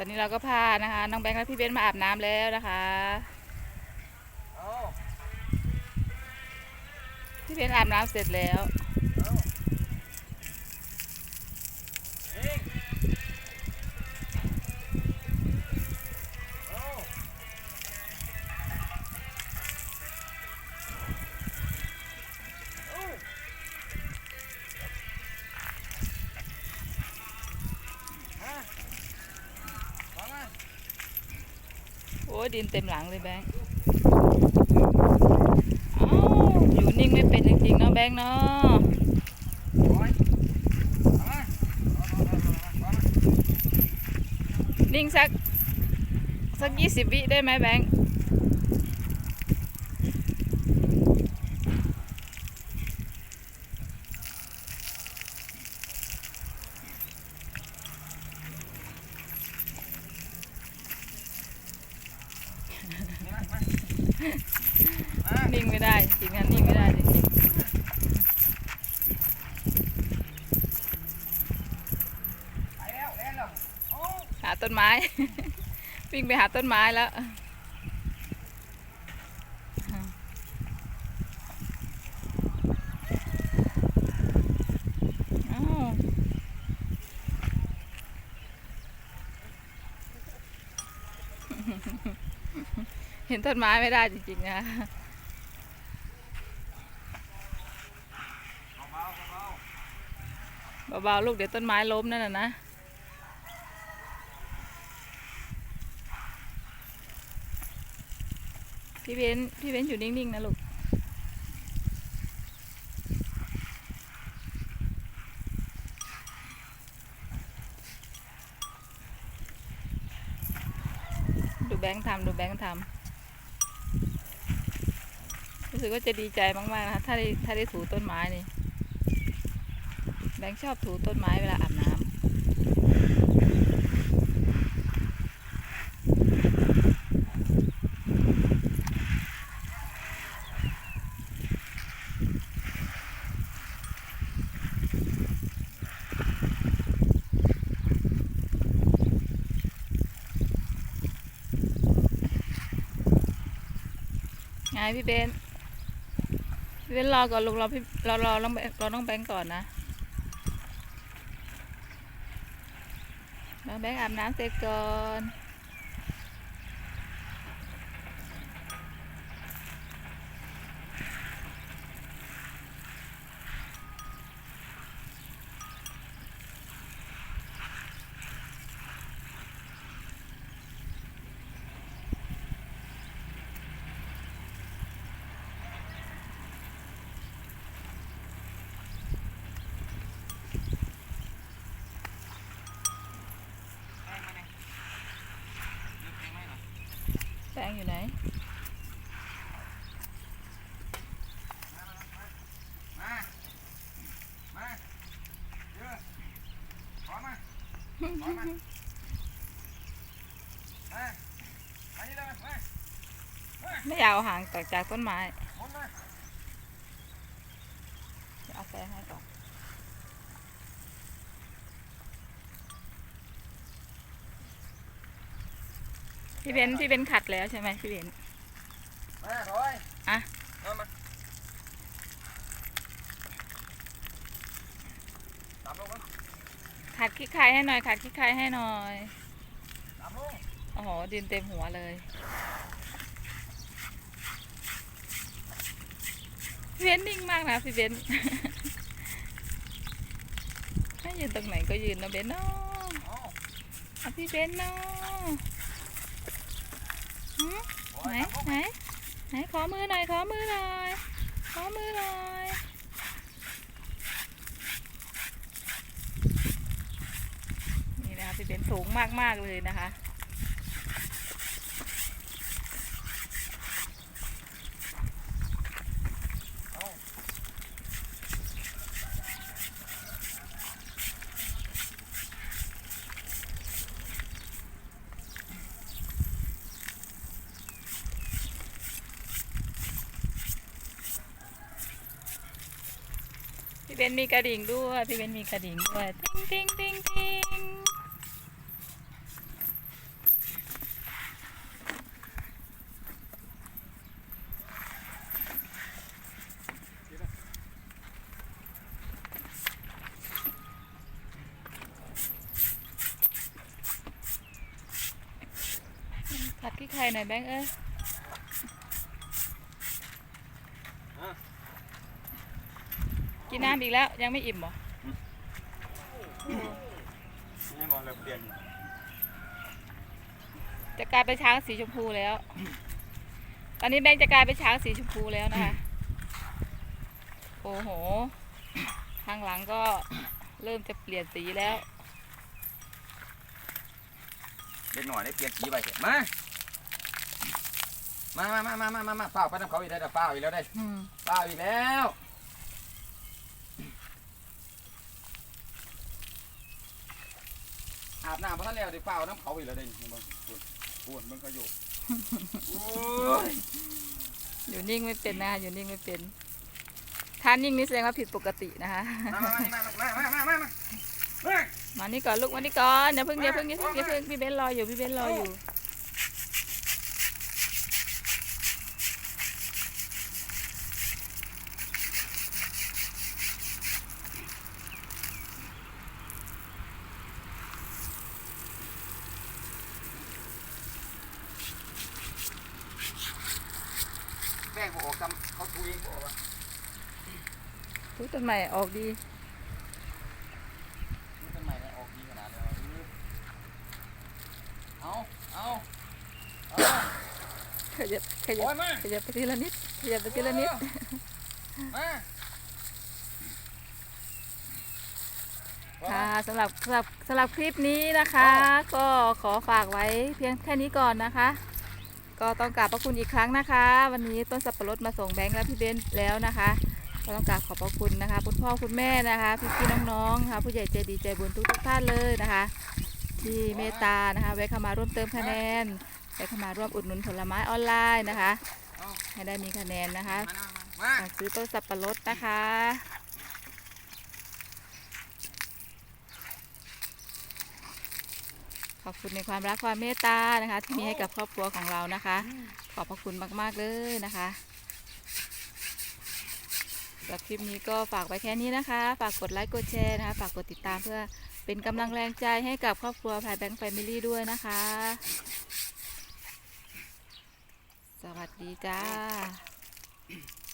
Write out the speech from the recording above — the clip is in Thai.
อนนี้เราก็พานะคะ น้องแบงค์และพี่เบนมาอาบน้ำแล้วนะคะ พี่เบนอาบน้ำเสร็จแล้ว ยดินเต็มหลังเลยแบงค์อ้อยู่นิ่งไม่เป็นจริงๆเนาะแบงค์เนาะนิ่งสักสักยี่สิบวิได้ไหมแบงค์ มามา นิ่งไม่ได้จริงๆนะนิ่งไม่ได้จริง ไปแล้วแล้วแล้วโอ้ ๆหา ต้นไม้ วิ่งไปหาต้นไม้แล้ว เห็นต้นไม้ไม่ได้จริงๆนะเบาเบาเบาๆลูกเดี๋ยวต้นไม้ล้มนั่นน่ะนะ พี่เบนพี่เบนอยู่นิ่งๆนะลูกดูแบงค์ทำดูแบงค์ทำรู้สึกว่าจะดีใจมากๆนะคะถ้าได้ถ้าได้ถูต้นไม้นี่ แบงค์ชอบถูต้นไม้เวลาอาบน้ำ ไงพี่เบนพี่เบนรอก่อนลูกรอพี่รอรอน้องแบงรอน้องแบงก่อนนะน้องแบงอาบน้ำเสร็จก่อน แป้งมาเนี่ยเลือกแป้งไหมเหรอ แบงค์อยู่ไหน มา มาเยอะขอมาขอมา มา มานี่เลยมา ไม่อยากเอาห่างจากจากต้นไม้หมุนมาเดี๋ยวเอาแปรงให้ก่อนพี่เบนพี่เบนขัดแล้วใช่ไหมพี่เบนมาถอยอะมามาตามลงมา ขัดขี้ใครให้หน่อยขัดขี้ใครให้หน่อยโอ้โหดินเต็มหัวเลยพี่เบนนิ่งมากนะพี่เบนให้ยืนตรงไหนก็ยืนนะเบนเนาะเอาเอพี่เบนเนาะหืมโอ้ไหนไหนไหนขอมือหน่อยขอมือหน่อยขอมือหน่อย นี่นะคะพี่เบน สูงมาก ๆ เลยนะคะ พี่เบนมีกระดิ่งด้วย พี่เบนมีกระดิ่งด้วย ติ้งติ้งติ้งติ้ง ไทยหน่อยแบงค์เอ้ยอะกินน้ำอีกแล้วยังไม่อิ่มเหรอนี่มองเลยเปลี่ยนจะกลายเป็นช้างสีชมพูแล้ว ตอนนี้แบงค์จะกลายเป็นช้างสีชมพูแล้วนะคะ โอ้โหข้างหลังก็เริ่มจะเปลี่ยนสีแล้ว เด็กหน่อยได้เปลี่ยนสีไปเถอะ มามามามามามามาเฝ้าไปน้ำเขาอีกแล้วเด้อเฝ้าอีกแล้วได้ออืมเฝ้าอีกแล้วอาบน้ำมาท่านแล้วได้เฝ้าน้ำเขาอีกแล้วได้อมึงปวดปวดมึงก็อยู่ โอ้ยอยู่นิ่งไม่เป็นนะคะอยู่นิ่งไม่เป็นทานนิ่งนี่แสดงว่าผิดปกตินะคะมามามามามามามามามา มานี่ก่อนลูกมานี่ก่อนอย่าเพิ่งอย่าเพิ่งอย่าเพิ่งอย่าเพิ่งพี่เบนรออยู่พี่เบนรออยู่ แม่งบอกออกจำเขาคุยบอกว่า ทุกต้นใหม่ออกดีนี่เป็นใหม่แล้วออกดีขนาดนี้เอาเอาเอาขยับขยัโอ้บยมาขยับไปทีละนิดขยับไปทีละนิดมาค่ะสำหรับสำหรับสำหรับคลิปนี้นะคะ ก็ขอฝากไว้เพียงแค่นี้ก่อนนะคะ ก็ต้องกราบพระคุณอีกครั้งนะคะ วันนี้ต้นสับปะรดมาส่งแบงค์และพี่เบนแล้วนะคะ ก็ต้องกราบขอบพระคุณนะคะคุณพ่อคุณแม่นะคะพี่พี่ๆน้องๆค่ะผู้ใหญ่ใจดีใจบุญทุกทุกๆท่านเลยนะคะ ที่เมตตานะคะแวะเข้ามาร่วมเติมคะแนนแวะเข้ามาร่วมอุดหนุนผลไม้ออนไลน์นะคะเอาให้ได้มีคะแนนนะคะมาสั่งซื้อต้นสับปะรดนะคะ ขอบคุณในความรักความเมตตานะคะ ที่มีให้กับครอบครัวของเรานะคะ ขอบพระคุณมากๆเลยนะคะสำหรับคลิปนี้ก็ฝากไว้แค่นี้นะคะ ฝากกดไลค์กดแชร์นะคะ ฝากกดติดตามเพื่อเป็นกำลังแรงใจให้กับครอบครัวพายแบงค์แฟมิลี่ด้วยนะคะ สวัสดีจ้า